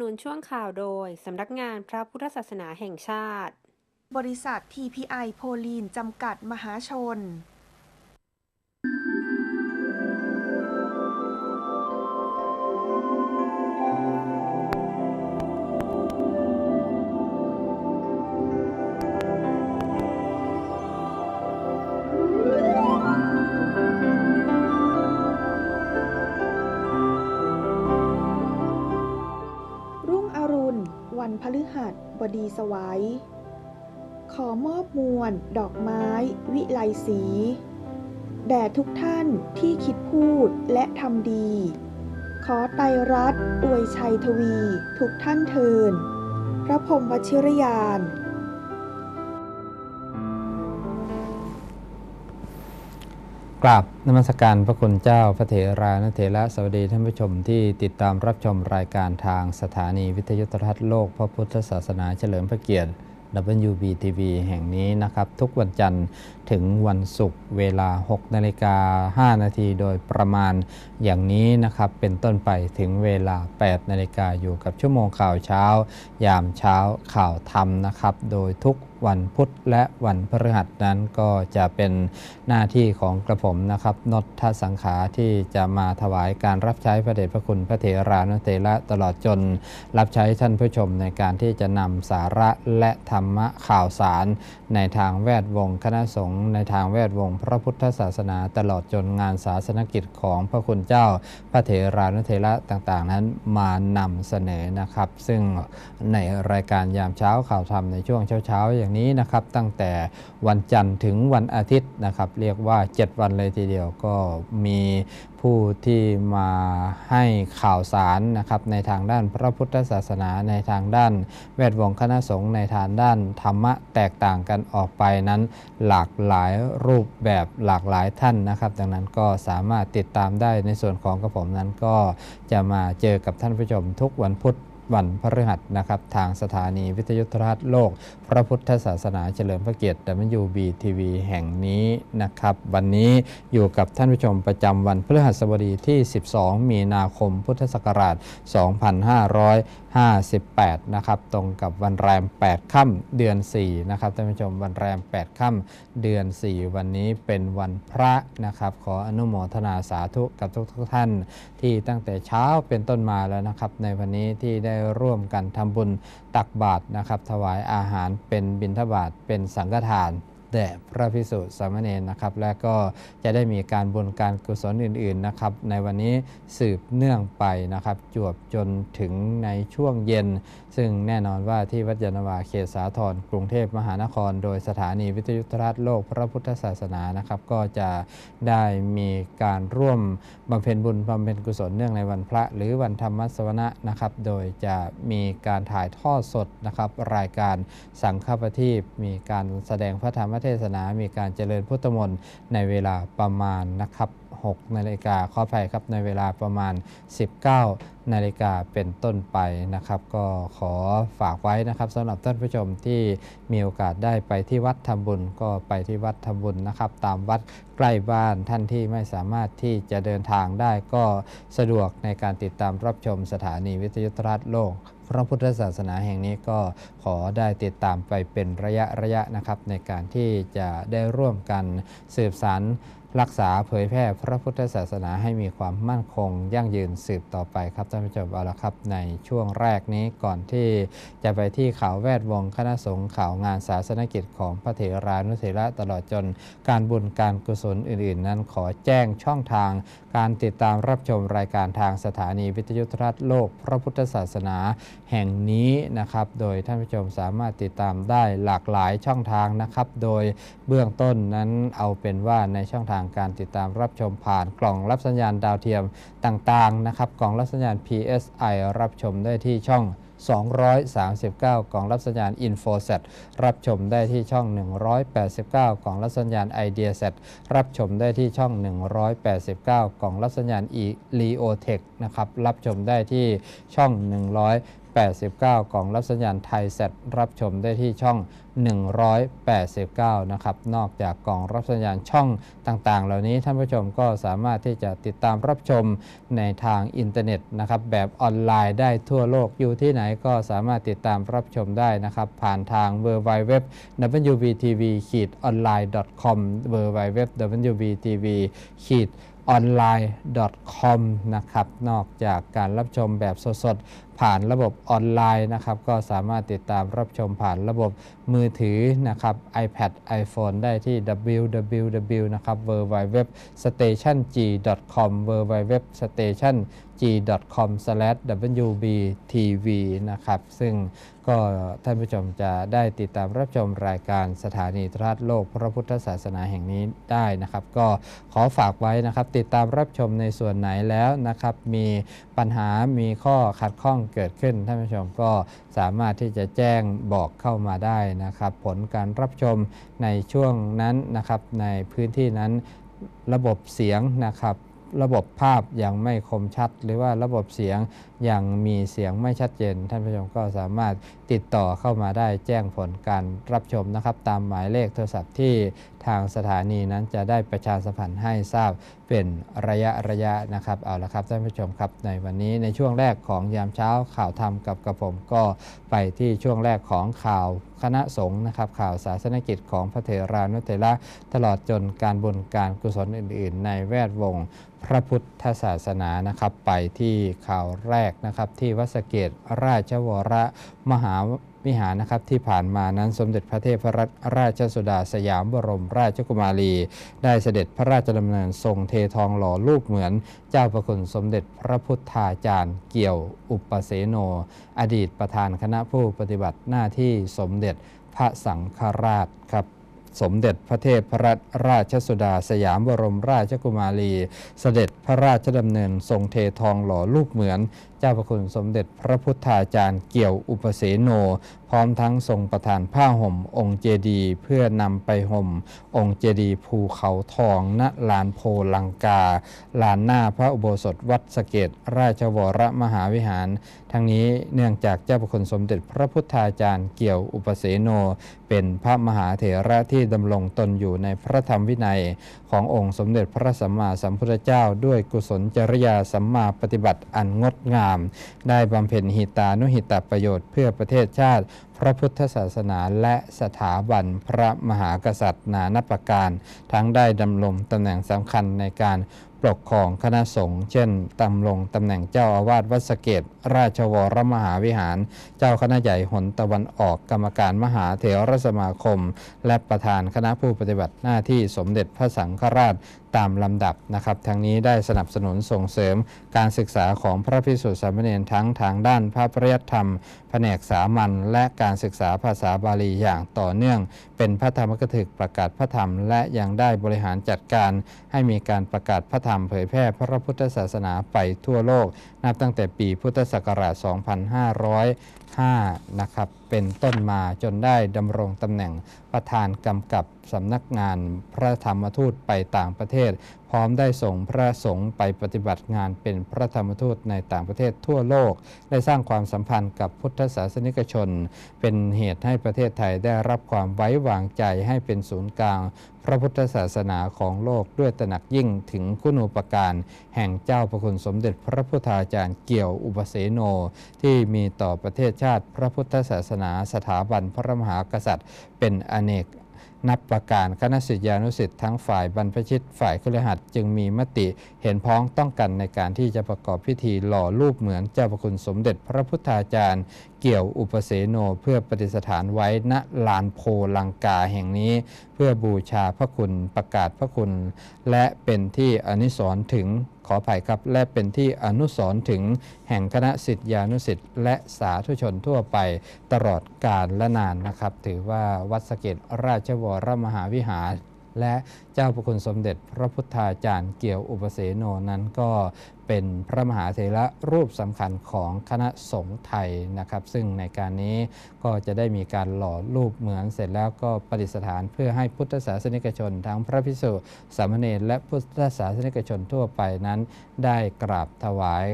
นุนช่วงข่าวโดย สำนักงานพระพุทธศาสนาแห่งชาติ บริษัท TPI โพลีน จำกัดมหาชน หัสบดีสวัย ขอมอบมวลดอกไม้ วิไลสี แด่ทุกท่านที่คิดพูดและทำดี ขอไตรรัตอวยชัยทวี ทุกท่านเทิน พระพรมวชิรยาน กราบนมัสการพระคุณเจ้าพระเถรานเถระสวัสดีท่านผู้ชมที่ติดตามรับชมรายการทางสถานีวิทยุโทรทัศน์โลก พระพุทธศาสนาเฉลิมพระเกียรติ WBTV แห่งนี้นะครับ ทุกวันจันทร์ถึงวันศุกร์เวลา 6 นาฬิกา 5 นาทีโดยประมาณอย่างนี้นะครับ เป็นต้นไปถึงเวลา 8 นาฬิกาอยู่กับชั่วโมงข่าวเช้า ยามเช้าข่าวธรรมนะครับ โดยทุกวันพุธและวันพฤหัสนั้นก็จะเป็นหน้าที่ของกระผมนะครับนทสังขาที่จะมาถวายการรับใช้พระเดชพระคุณพระเถรานุเถระตลอดจนรับใช้ท่านผู้ชมในการที่จะนำสาระและธรรมะข่าวสาร ในทางแวดวงคณะสงฆ์ในทางแวดวงพระพุทธศาสนาตลอดจนงานศาสนกิจของพระคุณเจ้าพระเถรานุเถระต่าง ๆ นั้นมานำเสนอนะครับ ซึ่งในรายการยามเช้าข่าวธรรมในช่วงเช้าๆอย่างนี้นะครับ ตั้งแต่วันจันทร์ถึงวันอาทิตย์นะครับ เรียกว่า 7 วันเลยทีเดียวก็มีผู้ที่มาให้ข่าวสารนะครับในทางด้านพระพุทธศาสนาในทางด้าน แวดวงคณะสงฆ์ในทางด้านธรรมะแตกต่างกันออกไปนั้น หลากหลายรูปแบบหลากหลายท่านนะครับ ดังนั้นก็สามารถติดตามได้ในส่วนของกระผมนั้นก็จะมาเจอกับท่านผู้ชมทุกวันพุธวันพฤหัสนะครับ ทางสถานีวิทยุโทรทัศน์โลกพระพุทธศาสนาเฉลิมพระเกียรติ WBTV แห่งนี้นะครับ วันนี้อยู่กับท่านผู้ชมประจำวันพฤหัสบดีที่ 12 มีนาคมพุทธศักราช 2558 นะครับ ตรงกับวันแรม 8 ค่ำเดือน 4 นะครับ ท่านผู้ชมวันแรม 8 ค่ำเดือน 4 วันนี้เป็นวันพระนะครับ ขออนุโมทนาสาธุกับทุกทุกท่าน ที่ตั้งแต่เช้าเป็นต้นมาแล้วนะครับ ในวันนี้ที่ได้ร่วมกันทำบุญตักบาตรนะครับถวายอาหารเป็นบิณฑบาตเป็นสังฆทาน แด่พระพิสุสามเณรนะครับ และก็จะได้มีการบุญการกุศลอื่นๆนะครับ ในวันนี้สืบเนื่องไปนะครับ จวบจนถึงในช่วงเย็น ซึ่งแน่นอนว่าที่วัดยานนาวาเขตสาทรกรุงเทพมหานคร โดยสถานีวิทยุโทรทัศน์โลกพระพุทธศาสนานะครับ ก็จะได้มีการร่วมบำเพ็ญบุญบำเพ็ญกุศลเนื่องในวันพระ หรือวันธรรมสวนะนะครับ โดยจะมีการถ่ายทอดสดนะครับ รายการสังฆปฏิปมีการแสดงพระธรรมเเทศนา มีการเจริญพุทธมนต์ในเวลาประมาณนะครับ6นาฬิกาขออภัยครับในเวลาประมาณ 19นาฬิกาเป็นต้นไปนะครับ ก็ขอฝากไว้นะครับสำหรับท่านผู้ชมที่มีโอกาสได้ไปที่วัดทำบุญก็ไปที่วัดทำบุญนะครับ ตามวัดใกล้บ้านท่านที่ไม่สามารถที่จะเดินทางได้ก็สะดวกในการติดตามรับชมสถานีวิทยุโทรทัศน์โลก พระพุทธศาสนาแห่งนี้ก็ขอได้ติดตามไปเป็นระยะระยะนะครับ ในการที่จะได้ร่วมกันสืบสาร รักษาเผยแพร่พระพุทธศาสนาให้มีความมั่นคง ยั่งยืนสืบต่อไปครับท่านผู้ชมเอาละครับในช่วงแรกนี้ก่อนที่จะไปที่ข่าวแวดวงคณะสงฆ์ข่าวงานศาสนกิจของพระเถรานุเถระตลอดจนการบุญการกุศลอื่น ๆ นั้นขอแจ้งช่องทาง การติดตามรับชมรายการทางสถานีวิทยุโทรทัศน์โลก พระพุทธศาสนาแห่งนี้นะครับโดยท่านผู้ชมสามารถติดตามได้หลากหลายช่องทางนะครับโดยเบื้องต้นนั้นเอาเป็นว่าในช่องทางการติดตามรับชมผ่านกล่องรับสัญญาณดาวเทียมต่างๆนะครับกล่องรับสัญญาณ PSI รับชมได้ที่ช่อง 239 กล่องรับสัญญาณ InfoSat รับชมได้ที่ช่อง 189 กล่องรับสัญญาณ IdeaSat รับชมได้ที่ช่อง 189 กล่องรับสัญญาณ E- LeoTech นะครับ รับชมได้ที่ช่อง 189 กล่องรับสัญญาณไทยเซตรับชมได้ที่ช่อง 189 นะครับ นอกจากกล่องรับสัญญาณช่องต่างๆ เหล่านี้ท่านผู้ชมก็สามารถที่จะติดตามรับชมในทางอินเทอร์เน็ตนะครับแบบออนไลน์ได้ทั่วโลกอยู่ที่ไหนก็สามารถติดตามรับชมได้นะครับ ผ่านทาง w w w wbtv online.com w w w wbtv online.com นะครับนอกจากการรับชมแบบสดๆ ผ่านระบบออนไลน์นะครับก็สามารถติดตามรับชมผ่านระบบมือถือนะครับ iPad iPhone ได้ที่ www นะครับ www station g.com www station g g.com/wbtv นะครับ ซึ่งก็ท่านผู้ชมจะได้ติดตามรับชมรายการสถานีทรทัศน์โลกพระพุทธศาสนาแห่งนี้ได้นะครับ ก็ขอฝากไว้นะครับ ติดตามรับชมในส่วนไหนแล้วนะครับ มีปัญหามีข้อขัดข้องเกิดขึ้น ท่านผู้ชมก็สามารถที่จะแจ้งบอกเข้ามาได้นะครับ ผลการรับชมในช่วงนั้นนะครับในพื้นที่นั้นระบบเสียงนะครับ ระบบภาพยังไม่คมชัด หรือว่าระบบเสียงยังมีเสียงไม่ชัดเจน ท่านผู้ชมก็สามารถติดต่อเข้ามาได้แจ้งผลการรับชมนะครับ ตามหมายเลขโทรศัพท์ที่ทางสถานีนั้นจะได้ประชาสัมพันธ์ให้ทราบเป็นระยะระยะนะครับเอาละครับท่านผู้ชมครับในวันนี้ในช่วงแรกของยามเช้าข่าวธรรมกับกระผมก็ไปที่ช่วงแรกของข่าวคณะสงฆ์นะครับข่าวศาสนกิจของพระเถรานุเถระตลอดจนการบุญการกุศลอื่น ๆ ในแวดวงพระพุทธศาสนานะครับไปที่ข่าวแรกนะครับที่วัดสเกตราชวรมหาวิหารนะครับที่ผ่านมานั้นสมเด็จพระเทพรัตนราชสุดาสยามบรมราชกุมารี ได้เสด็จพระราชดำเนินทรงเททองหล่อรูปเหมือน เจ้าประคุณสมเด็จพระพุทธาจารย์เกี่ยวอุปเสโน อดีตประธานคณะผู้ปฏิบัติหน้าที่สมเด็จพระสังฆราชครับสมเด็จพระเทพรัตนราชสุดาสยามบรมราชกุมารี เสด็จพระราชดำเนินทรงเททองหล่อรูปเหมือน จ้าพระคุณสมเด็จพระพุทธาจารย์เกี่ยวอุปเสโน พร้อมทั้งทรงประทานผ้าห่ม องค์เจดีเพื่อนำไปห่ม องค์เจดีภูเขาทองณลานโพลังกา ลานหน้าพระอุโบสถวัดสะเกตราชวรมหาวิหาร ทั้งนี้เนื่องจากเจ้าพระคุณสมเด็จพระพุทธาจารย์เกี่ยวอุปเสโน เป็นพระมหาเถระที่ดำรงตนอยู่ในพระธรรมวินัย ขององค์สมเด็จพระสัมมาสัมพุทธเจ้า ด้วยกุศลจริยาสัมมาปฏิบัติอันงดงาม ได้บำเพ็ญหิตานุหิตประโยชน์เพื่อประเทศชาติ พระพุทธศาสนาและสถาบันพระมหากษัตริย์นานับประการ ทั้งได้ดำรงตำแหน่งสำคัญในการ ปกครองคณะสงฆ์เช่นตำรงตำแหน่งเจ้าอาวาสวัดสเกตราชวรมหาวิหาร เจ้าคณะใหญ่หนตะวันออกกรรมการมหาเถรสมาคม และประธานคณะผู้ปฏิบัติหน้าที่สมเด็จพระสังฆราช ตามลำดับนะครับทั้งนี้ได้สนับสนุนส่งเสริมการศึกษาของพระพิสุทธิสามเณรทั้งทางด้านพระปริยธรรม แผนกสามัญและการศึกษาภาษาบาลีอย่างต่อเนื่อง เป็นพระธรรมกถึกประกาศพระธรรม และยังได้บริหารจัดการ ให้มีการประกาศพระธรรมเผยแพร่พระพุทธศาสนาไปทั่วโลก นับตั้งแต่ปีพุทธศักราช 2505นะครับ เป็นต้นมาจนได้ดำรงตำแหน่งประธานกำกับสำนักงานพระธรรมทูตไปต่างประเทศ พร้อมได้ส่งพระสงฆ์ไปปฏิบัติงานเป็นพระธรรมทูตในต่างประเทศทั่วโลก ได้สร้างความสัมพันธ์กับพุทธศาสนิกชน เป็นเหตุให้ประเทศไทยได้รับความไว้วางใจให้เป็นศูนย์กลาง พระพุทธศาสนาของโลกด้วยตระหนักยิ่งถึงคุณูปการแห่งเจ้าพระคุณสมเด็จพระพุทธาจารย์เกี่ยวอุปเสโน ที่มีต่อประเทศชาติ พระพุทธศาสนาสถาบันพระมหากษัตริย์ เป็นอเนกนับประการคณะสิทธิานุสิทธิ์ทั้งฝ่ายบรรพชิตฝ่ายคุลหัดจึงมีมติเห็นพ้องต้องกันในการที่จะประกอบพิธีหล่อรูปเหมือนเจ้าพระคุณสมเด็จพระพุทธาจารย์ เกี่ยวอุปเสโนเพื่อประดิษฐานไว้ณลานโพลังกาแห่งนี้ เพื่อบูชาพระคุณประกาศพระคุณ และเป็นที่อนิสรณ์ถึงขออภัยครับ และเป็นที่อนุสรถึงแห่งคณะสิทธิานุสิทธิ์และสาธุชนทั่วไปตลอดกาลและนานนะครับ ถือว่าวัดสเกตราชวรมหาวิหารและ เจ้าประคุณสมเด็จพระพุทธาจารย์เกี่ยวอุปเสโนนั้นก็เป็นพระมหาเถระรูปสำคัญของคณะสงฆ์ไทยนะครับ ซึ่งในการนี้ก็จะได้มีการหล่อรูปเหมือนเสร็จแล้วก็ประดิษฐานเพื่อให้พุทธศาสนิกชน ทั้งพระภิกษุสามเณรและพุทธศาสนิกชนทั่วไปนั้น ได้กราบถวาย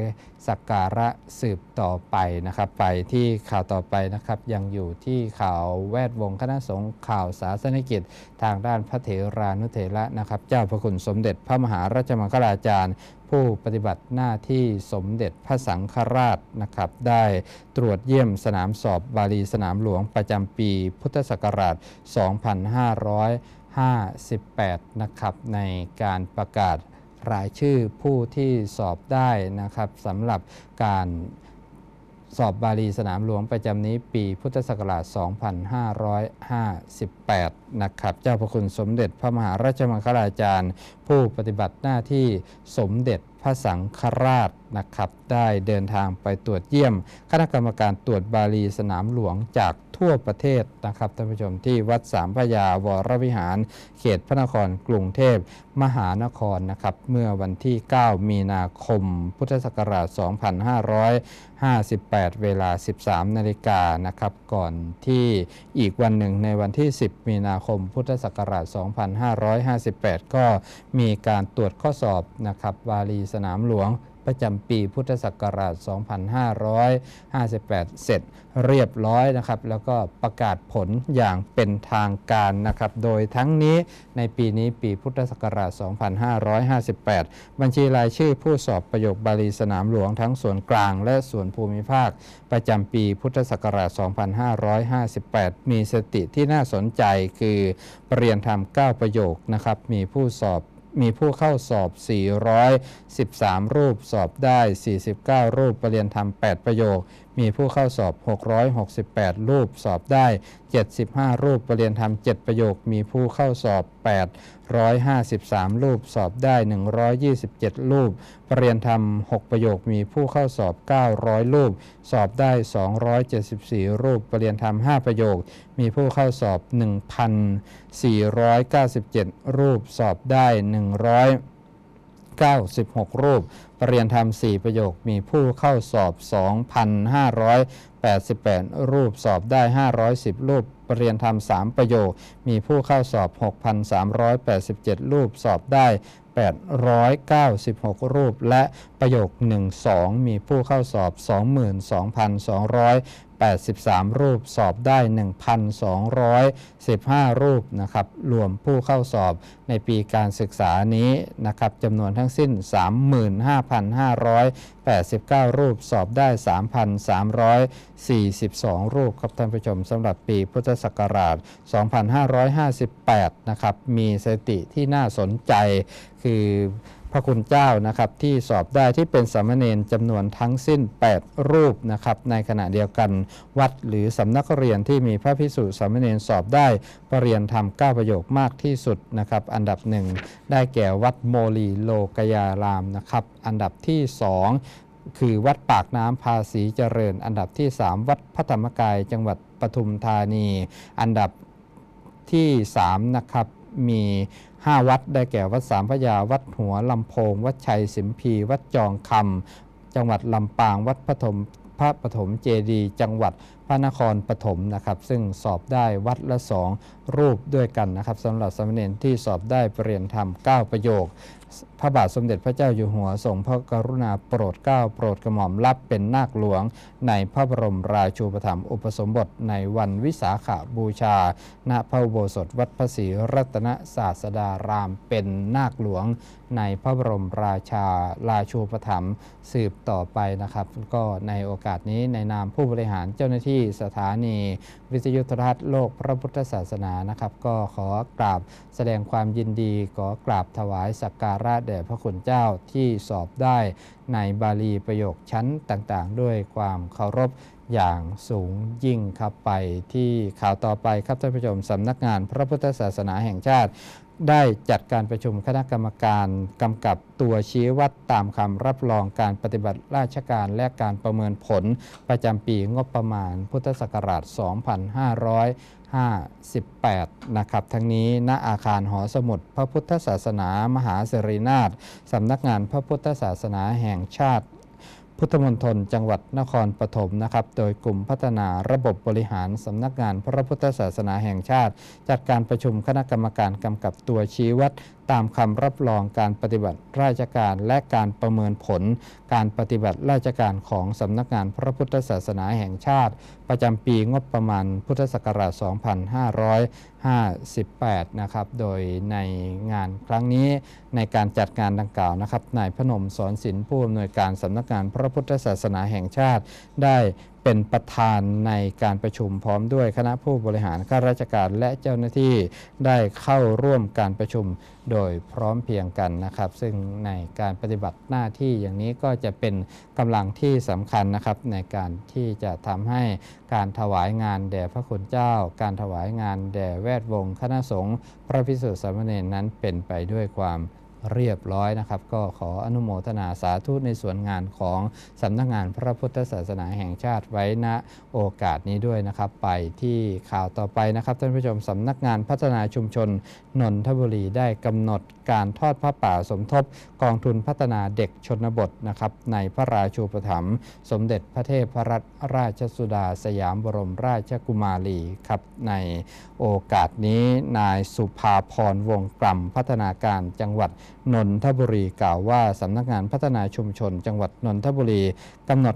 สักการะสืบต่อไปนะครับ ไปที่ข่าวต่อไปนะครับ ยังอยู่ที่ข่าวแวดวงคณะสงฆ์ข่าวศาสนิกิจ ทางด้านพระเถรานุเถระนะครับ เจ้าพระคุณสมเด็จพระมหาราชมังคลาจารย์ ผู้ปฏิบัติหน้าที่สมเด็จพระสังฆราชนะครับ ได้ตรวจเยี่ยมสนามสอบบาลีสนามหลวงประจำปีพุทธศักราช 2558 นะครับในการประกาศรายชื่อผู้ที่สอบได้นะครับสำหรับการ สอบบาลีสนามหลวงประจำนี้ปีพุทธศักราช 2558 นะครับ เจ้าพระคุณสมเด็จพระมหาราชมังคลาจารย์ ผู้ปฏิบัติหน้าที่สมเด็จพระสังฆราช นะครับได้เดินทางไปตรวจเยี่ยม คณะกรรมการตรวจบาลีสนามหลวงจากทั่วประเทศนะครับท่านผู้ชมที่วัดสามพระยาวรวิหาร เขตพระนครกรุงเทพมหานครนะครับเมื่อวันที่ 9 มีนาคม พุทธศักราช 2558 เวลา 13 นาฬิกานะครับก่อนที่อีกวันหนึ่งในวันที่ 10 มีนาคม พุทธศักราช 2558 ก็มีการตรวจข้อสอบนะครับบาลีสนามหลวง ประจำปีพุทธศักราช 2558 เสร็จเรียบร้อยนะครับ แล้วก็ประกาศผลอย่างเป็นทางการนะครับ โดยทั้งนี้ในปีนี้ปีพุทธศักราช 2558 บัญชีรายชื่อผู้สอบประโยคบาลีสนามหลวงทั้งส่วนกลางและส่วนภูมิภาค ประจำปีพุทธศักราช 2558 มีสติที่น่าสนใจคือเรียนทำ9ประโยคนะครับ มีผู้สอบ มีผู้เข้าสอบ 413 รูปสอบได้ 49 รูปประเรียนทำ8ประโยคมีผู้เข้าสอบ 668 รูปสอบได้ 75 รูปประเรียนทำ7ประโยค มีผู้เข้าสอบ 853 รูปสอบได้ 127 รูปประเรียนทำ6ประโยค มีผู้เข้าสอบ 900 รูป สอบได้ 274 รูปประเรียนทำ5ประโยค มีผู้เข้าสอบ 1,497 รูปสอบได้ 100 96 รูป เรียนทำ4ประโยคมีผู้เข้าสอบ 2,588 รูปสอบได้ 510 รูปประเรียนทำ3ประโยค มีผู้เข้าสอบ 6,387 รูปสอบได้ 896 รูป และประโยค 1-2 มีผู้เข้าสอบ 22,200 22,283 รูปสอบได้ 1,215 รูปนะครับรวมผู้เข้าสอบในปีการศึกษานี้นะครับจำนวนทั้งสิ้น 35,589 รูปสอบได้ 3,342 รูปครับท่านผู้ชมสำหรับปีพุทธศักราช 2558 นะครับมีสถิติที่น่าสนใจคือ พระคุณเจ้านะครับที่สอบได้ที่เป็นสามเณรจำนวนทั้งสิ้น 8 รูปนะครับในขณะเดียวกันวัดหรือสำนักเรียนที่มีพระพิสุสามเณรสอบได้ปรริยนทำ9ประโยคมากที่สุดนะครับอันดับหนึ่งได้แก่วัดโมลีโลกยารามนะครับอันดับที่2คือวัดปากน้ำภาษีเจริญ อันดับที่ 3 วัดพระธรรมกายจังหวัดปทุมธานี อันดับที่3นะครับมี ห้าวัดได้แก่วัดสามพระยาวัดหัวลำโพง วัดชัยสิมพี วัดจองคำจังหวัดลำปาง วัดปฐมพระปฐมเจดีย์จังหวัดพระนครปฐมนะครับ ซึ่งสอบได้วัดละสอง รูปด้วยกันนะครับสำหรับสมเณรที่สอบได้ปรริญญธรรม 9 ประโยค พระบาทสมเด็จพระเจ้าอยู่หัวทรงพระกรุณาโปรดเกล้าโปรดกระหม่อมรับเป็นนาคหลวง ในพระบรมราชูปถัมภ์อุปสมบทในวันวิสาขบูชา ณพระอุโบสถวัดพระศรีรัตนศาสดารามเป็นนาคหลวง ในพระบรมราชาราชูปถัมภ์สืบต่อไปนะครับ ก็ในโอกาสนี้ในนามผู้บริหารเจ้าหน้าที่สถานี วิทยุโทรทัศน์โลกพระพุทธศาสนานะครับ ก็ขอกราบแสดงความยินดีขอกราบถวายสักการะแด่พระคุณเจ้าที่สอบได้ในบาลีประโยคชั้นต่างๆ ด้วยความเคารพอย่างสูงยิ่งครับไปที่ข่าวต่อไปครับท่านผู้ชมสำนักงานพระพุทธศาสนาแห่งชาติ ได้จัดการประชุมคณะกรรมการกำกับตัวชี้วัดตามคำรับรองการปฏิบัติราชการและการประเมินผลประจำปีงบประมาณพุทธศักราช 2558 นะครับทั้งนี้ณอาคารหอสมุดพระพุทธศาสนามหาเสรีนาถสำนักงานพระพุทธศาสนาแห่งชาติ พุทธมณฑลจังหวัดนครปฐมนะครับ โดยกลุ่มพัฒนาระบบบริหารสำนักงานพระพุทธศาสนาแห่งชาติ จัดการประชุมคณะกรรมการกำกับตัวชี้วัด ตามคำรับรองการปฏิบัติราชการและการประเมินผล การปฏิบัติราชการของสำนักงานพระพุทธศาสนาแห่งชาติ ประจำปีงบประมาณพุทธศักราช 2558 นะครับ โดยในงานครั้งนี้ในการจัดงานดังกล่าวนะครับนายพนมสอนศิลป์ผู้อำนวยการสำนักงานพระพุทธศาสนาแห่งชาติได้ เป็นประธานในการประชุมพร้อมด้วยคณะผู้บริหารข้าราชการและเจ้าหน้าที่ได้เข้าร่วมการประชุมโดยพร้อมเพียงกันนะครับ ซึ่งในการปฏิบัติหน้าที่อย่างนี้ก็จะเป็นกำลังที่สำคัญนะครับในการที่จะทำให้การถวายงานแด่พระคุณเจ้า การถวายงานแด่แวดวงคณะสงฆ์พระพิสุทธิสามเณรนั้นเป็นไปด้วยความ เรียบร้อยนะครับ ก็ขออนุโมทนาสาธุในส่วนงานของสำนักงานพระพุทธศาสนาแห่งชาติไว้ณโอกาสนี้ด้วยนะครับ ไปที่ข่าวต่อไปนะครับท่านผู้ชมสำนักงานพัฒนาชุมชนนนทบุรีได้กำหนดการทอดผ้าป่าสมทบ กองทุนพัฒนาเด็กชนบทนะครับในพระราชูปถัมภ์สมเด็จพระเทพรัตนราชสุดาสยามบรมราชกุมารีครับในโอกาสนี้นายสุภาพรวงกล่ำพัฒนาการจังหวัด นนทบุรีกล่าวว่าสำนักงานพัฒนาชุมชน จังหวัดนนทบุรีกำหนด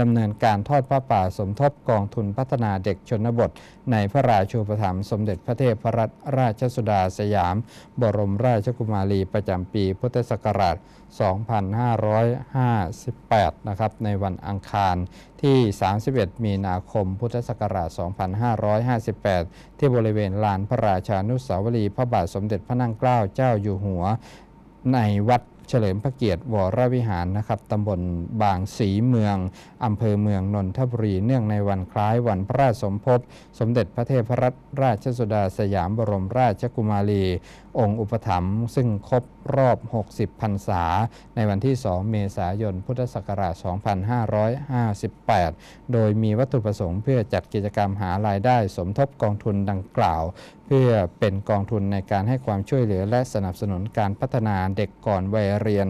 ดำเนินการทอดพระป่าสมทบกองทุนพัฒนาเด็กชนบท ในพระราชูปถัมภ์สมเด็จพระเทพรัตนราชสุดาสยาม บรมราชกุมารีประจำปีพุทธศักราช 2558 นะครับ ในวันอังคารที่ 31 มีนาคม พุทธศักราช 2558 ที่บริเวณลานพระราชานุสาวรีย์พระบาทสมเด็จพระนั่งเกล้าเจ้าอยู่หัว ในวัดเฉลิมพระเกียรติวรวิหารนะครับตำบลบางสีเมืองอำเภอเมืองนนทบุรีเนื่องในวันคล้ายวันพระราชสมภพ สมเด็จพระเทพรัตนราชสุดาสยามบรมราชกุมารี องค์อุปถัมภ์ซึ่งครบรอบ 60 พรรษา ในวันที่ 2 เมษายน พุทธศักราช 2558 โดยมีวัตถุประสงค์เพื่อจัดกิจกรรมหารายได้สมทบกองทุนดังกล่าว เพื่อเป็นกองทุนในการให้ความช่วยเหลือและสนับสนุนการพัฒนาเด็กก่อนวัยเรียน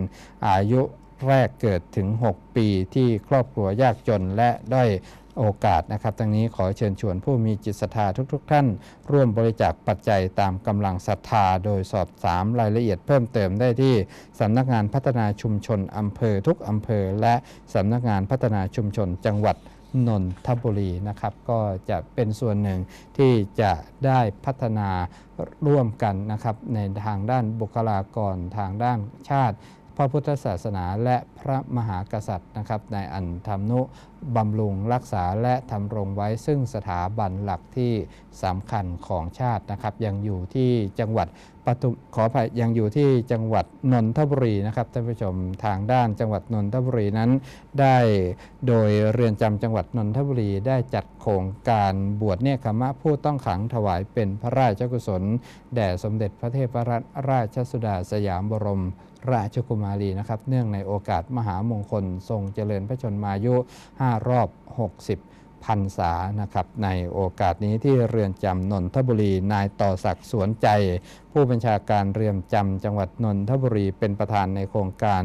อายุแรกเกิดถึง 6 ปีที่ครอบครัวยากจนและด้อย โอกาสนะครับทั้งนี้ขอเชิญชวนผู้มีจิตศรัทธาทุก ๆ ท่าน ร่วมบริจาคปัจจัยตามกำลังศรัทธา โดยสอบถามรายละเอียดเพิ่มเติมได้ที่สำนักงานพัฒนาชุมชนอำเภอทุกอำเภอ และสำนักงานพัฒนาชุมชนจังหวัดนนทบุรีนะครับก็จะเป็นส่วนหนึ่งที่จะได้พัฒนาร่วมกันนะครับในทางด้านบุคลากรทางด้านชาติ พระพุทธศาสนาและพระมหากษัตริย์นะครับในอันทำนุบำรุงรักษาและทำรงไว้ซึ่งสถาบันหลักที่สำคัญของชาตินะครับ ยังอยู่ที่จังหวัดปทุมขออภัยยังอยู่ที่จังหวัดนนทบุรีนะครับท่านผู้ชมทางด้านจังหวัดนนทบุรีนั้น ได้โดยเรือนจำจังหวัดนนทบุรีได้จัดโครงการบวชเนคขมะผู้ต้องขังถวายเป็นพระราชกุศล แด่สมเด็จพระเทพรัตนราชสุดาสยามบรม ราชกุมารีนะครับ เนื่องในโอกาสมหามงคล ทรงเจริญพระชนมายุ 5 รอบ 60 พรรษานะครับในโอกาสนี้ที่เรือนจำนนทบุรี นายต่อศักดิ์สวนใจ ผู้บัญชาการเรือนจำจังหวัดนนทบุรีเป็นประธานในโครงการ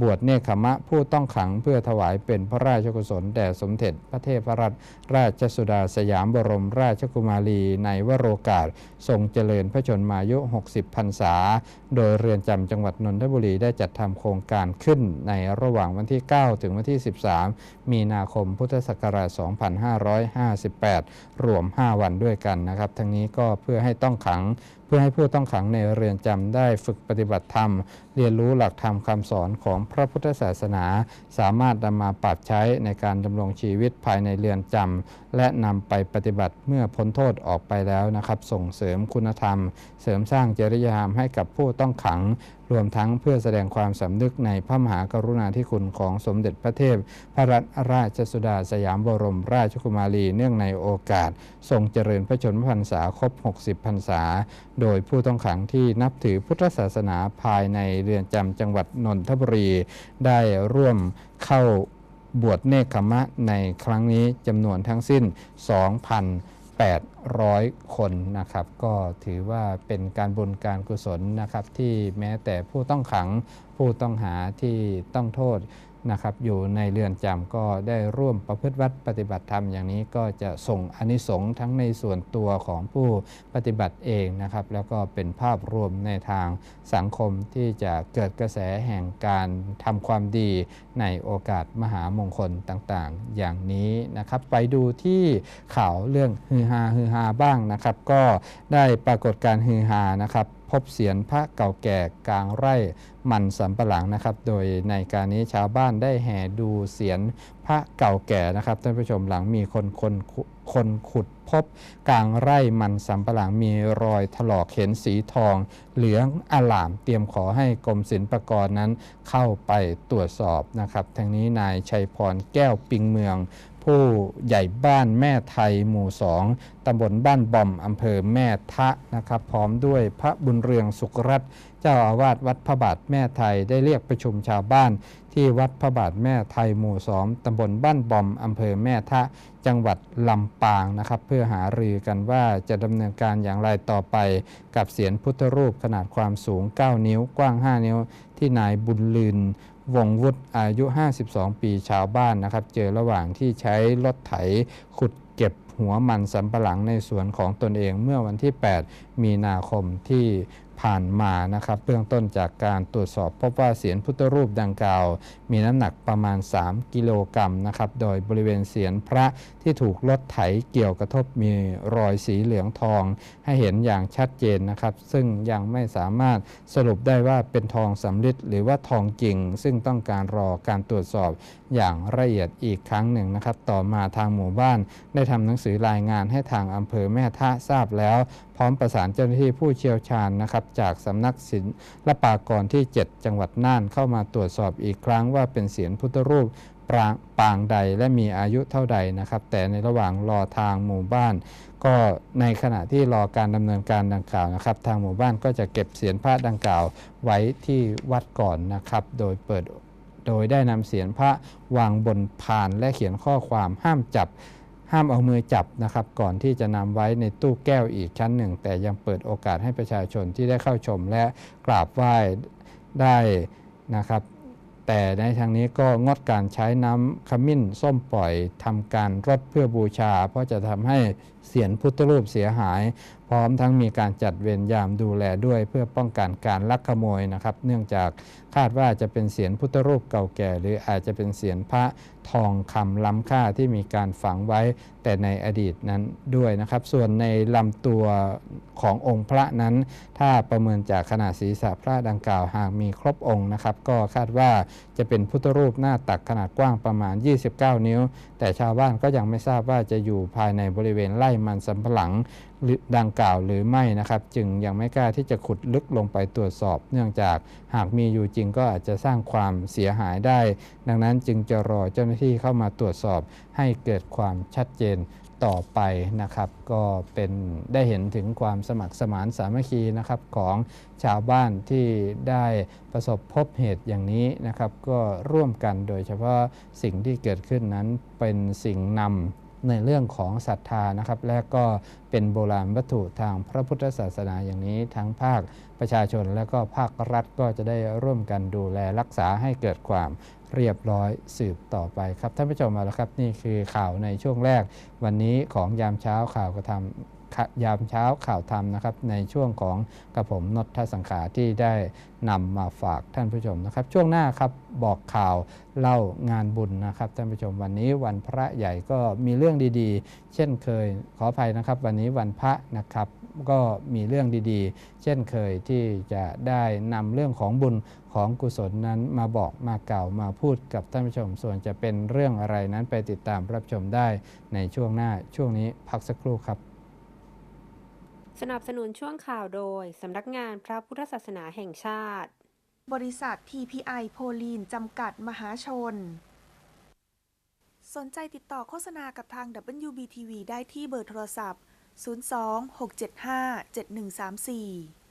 บวชเนคขมะผู้ต้องขังเพื่อถวายเป็นพระราชกุศลแด่สมเด็จพระเทพรัตนราชสุดาสยามบรมราชกุมารี ในวโรกาส ทรงเจริญพระชนมายุ 60 พรรษา โดยเรือนจำจังหวัดนนทบุรีได้จัดทำโครงการขึ้นในระหว่างวันที่ 9 ถึงวันที่ 13 มีนาคมพุทธศักราช2558 รวม 5 วันด้วยกันนะครับ ทั้งนี้ก็เพื่อให้ต้องขัง พื่อให้ผู้ต้องขังในเรือนจำได้ฝึกปฏิบัติธรรม เรียนรู้หลักธรรมคำสอนของพระพุทธศาสนา สามารถนำมาปรับใช้ในการดำรงชีวิตภายในเรือนจำและนำไปปฏิบัติเมื่อพ้นโทษออกไปแล้วนะครับ ส่งเสริมคุณธรรม เสริมสร้างจริยธรรมให้กับผู้ต้องขังรวมทั้งเพื่อแสดงความสำนึกในพระมหากรุณาธิคุณของสมเด็จพระเทพ พระรัตนราชสุดาสยามบรมราชกุมารีเนื่องในโอกาส ทรงเจริญพระชนมพรรษาครบ 60 พรรษาโดยผู้ต้องขังที่นับถือพุทธศาสนาภายในเรือนจำจังหวัดนนทบุรี ได้ร่วมเข้าบวชเนคขมะในครั้งนี้จำนวนทั้งสิ้น 2,800 คนนะครับ ก็ถือว่าเป็นการบุญการกุศลนะครับ ที่แม้แต่ผู้ต้องขังผู้ต้องหาที่ต้องโทษ นะครับอยู่ในเรือนจำก็ได้ร่วมประพฤติวัดปฏิบัติธรรมอย่างนี้ก็จะส่งอานิสงส์ทั้งในส่วนตัวของผู้ปฏิบัติเองนะครับแล้วก็เป็นภาพรวมในทางสังคมที่จะเกิดกระแสแห่งการทำความดีในโอกาสมหามงคลต่างๆ อย่างนี้นะครับ ไปดูที่ข่าวเรื่องฮือฮาฮือฮาบ้างนะครับ ก็ได้ปรากฏการฮือฮานะครับ บเสียนพระเก่าแก่กลางไร่มันสำปะหลังนะครับ โดยในการนี้ชาวบ้านได้แห่ดูเสียนพระเก่าแก่นะครับท่านผู้ชมหลังมีคนคนคนขุดพบกลางไร่มันสำปะหลังมีรอยถลอกเห็นสีทอง เหลืองอลามเตรียมขอให้กรมศิลปากรนั้นเข้าไปตรวจสอบนะครับทั้งนี้นายชัยพรแก้วปิงเมือง ผู้ใหญ่บ้านแม่ไทยหมู่สองตำบลบ้านบอมอำเภอแม่ทะนะครับ พร้อมด้วยพระบุญเรืองสุขรัตน์เจ้าอาวาสวัดพระบาทแม่ไทยได้เรียกประชุมชาวบ้าน ที่วัดพระบาทแม่ไทยหมู่สองตำบลบ้านบอมอำเภอแม่ทะ จังหวัดลำปางนะครับ เพื่อหารือกันว่าจะดำเนินการอย่างไรต่อไป กับเสียนพุทธรูปขนาดความสูง 9 นิ้วกว้าง 5 นิ้ว ที่นายบุญลืน วงวุฒิอายุ 52 ปีชาวบ้านนะครับ เจอระหว่างที่ใช้รถไถขุดเก็บหัวมันสำปะหลังในสวนของตนเองเมื่อวันที่ 8 มีนาคมที่ผ่านมานะครับเบื้องต้นจากการตรวจสอบพบว่าเสียนพุทธรูปดังกล่าว มีน้ำหนักประมาณ 3 กิโลกรัมนะครับโดยบริเวณเสียนพระ ที่ถูกรถไถเกี่ยวกระทบมีรอยสีเหลืองทอง ให้เห็นอย่างชัดเจนนะครับ ซึ่งยังไม่สามารถสรุปได้ว่าเป็นทองสำริดหรือว่าทองจริง ซึ่งต้องการรอการตรวจสอบอย่างละเอียดอีกครั้งหนึ่งนะครับ ต่อมาทางหมู่บ้าน ได้ทำหนังสือรายงานให้ทางอำเภอแม่ทะทราบแล้ว พร้อมประสานเจ้าหน้าที่ผู้เชี่ยวชาญนะครับจากสำนักศิลปากรที่ 7 จังหวัดน่านเข้ามาตรวจสอบอีกครั้งว่าเป็นเสียนพุทธรูป ปางปางใดและมีอายุเท่าใดนะครับ แต่ในระหว่างรอทางหมู่บ้าน ก็ในขณะที่รอการดำเนินการดังกล่าวนะครับ ทางหมู่บ้านก็จะเก็บเสียนพระดังกล่าวไว้ที่วัดก่อนนะครับ โดยเปิดโดยได้นำเสียนพระวางบนพานและเขียนข้อความห้ามจับ ห้ามเอามือจับนะครับ ก่อนที่จะนำไว้ในตู้แก้วอีกชั้นหนึ่ง แต่ยังเปิดโอกาสให้ประชาชนที่ได้เข้าชมและกราบไหว้ได้นะครับ แต่ในทางนี้ก็งดการใช้น้ำขมิ้นส้มปล่อยทำการรดเพื่อบูชา เพราะจะทำให้ เสียนพุทธรูปเสียหาย พร้อมทั้งมีการจัดเวรยามดูแลด้วย เพื่อป้องกันการลักขโมยนะครับ เนื่องจากคาดว่าจะเป็นเสียนพุทธรูปเก่าแก่ หรืออาจจะเป็นเสียนพระทองคำล้ำค่าที่มีการฝังไว้แต่ในอดีตนั้นด้วยนะครับ ส่วนในลำตัวขององค์พระนั้น ถ้าประเมินจากขนาดศีรษะพระดังกล่าวหากมีครบองค์นะครับ ก็คาดว่าจะเป็นพุทธรูปหน้าตักขนาดกว้างประมาณ 29 นิ้ว แต่ชาวบ้านก็ยังไม่ทราบว่าจะอยู่ภายในบริเวณไร่มันสำปะหลังดังกล่าวหรือไม่นะครับ จึงยังไม่กล้าที่จะขุดลึกลงไปตรวจสอบ เนื่องจากหากมีอยู่จริงก็อาจจะสร้างความเสียหายได้ ดังนั้นจึงจะรอเจ้าหน้าที่เข้ามาตรวจสอบให้เกิดความชัดเจนต่อไปนะครับ ก็เป็นได้เห็นถึงความสมัครสมานสามัคคีนะครับของชาวบ้านที่ได้ประสบพบเหตุอย่างนี้นะครับ ก็ร่วมกันโดยเฉพาะสิ่งที่เกิดขึ้นนั้นเป็นสิ่งนำ ในเรื่องของศรัทธานะครับ และก็เป็นโบราณวัตถุทางพระพุทธศาสนาอย่างนี้ทั้งภาคประชาชนและก็ภาครัฐก็จะได้ร่วมกันดูแลรักษาให้เกิดความเรียบร้อยสืบต่อไปครับท่านผู้ชมมาแล้วครับ นี่คือข่าวในช่วงแรก วันนี้ของยามเช้าข่าวกระทำ ยามเช้าข่าวธรรมนะครับในช่วงของกระผมนทสังขาที่ได้นำมาฝากท่านผู้ชมนะครับ ช่วงหน้าครับบอกข่าวเล่างานบุญนะครับท่านผู้ชมวันนี้วันพระใหญ่ก็มีเรื่องดีๆ เช่นเคยขออภัยนะครับ วันนี้วันพระนะครับก็มีเรื่องดีๆ เช่นเคยที่จะได้นำเรื่องของบุญของกุศลนั้นมาบอกมาเก่ามาพูดกับท่านผู้ชม ส่วนจะเป็นเรื่องอะไรนั้นไปติดตามรับชมได้ในช่วงหน้าช่วงนี้พักสักครู่ครับ สนับสนุนช่วงข่าวโดย สำนักงานพระพุทธศาสนาแห่งชาติ บริษัท TPI โพลีนจำกัดมหาชน สนใจติดต่อโฆษณากับทาง WBTV ได้ที่เบอร์โทรศัพท์ 02 675 7134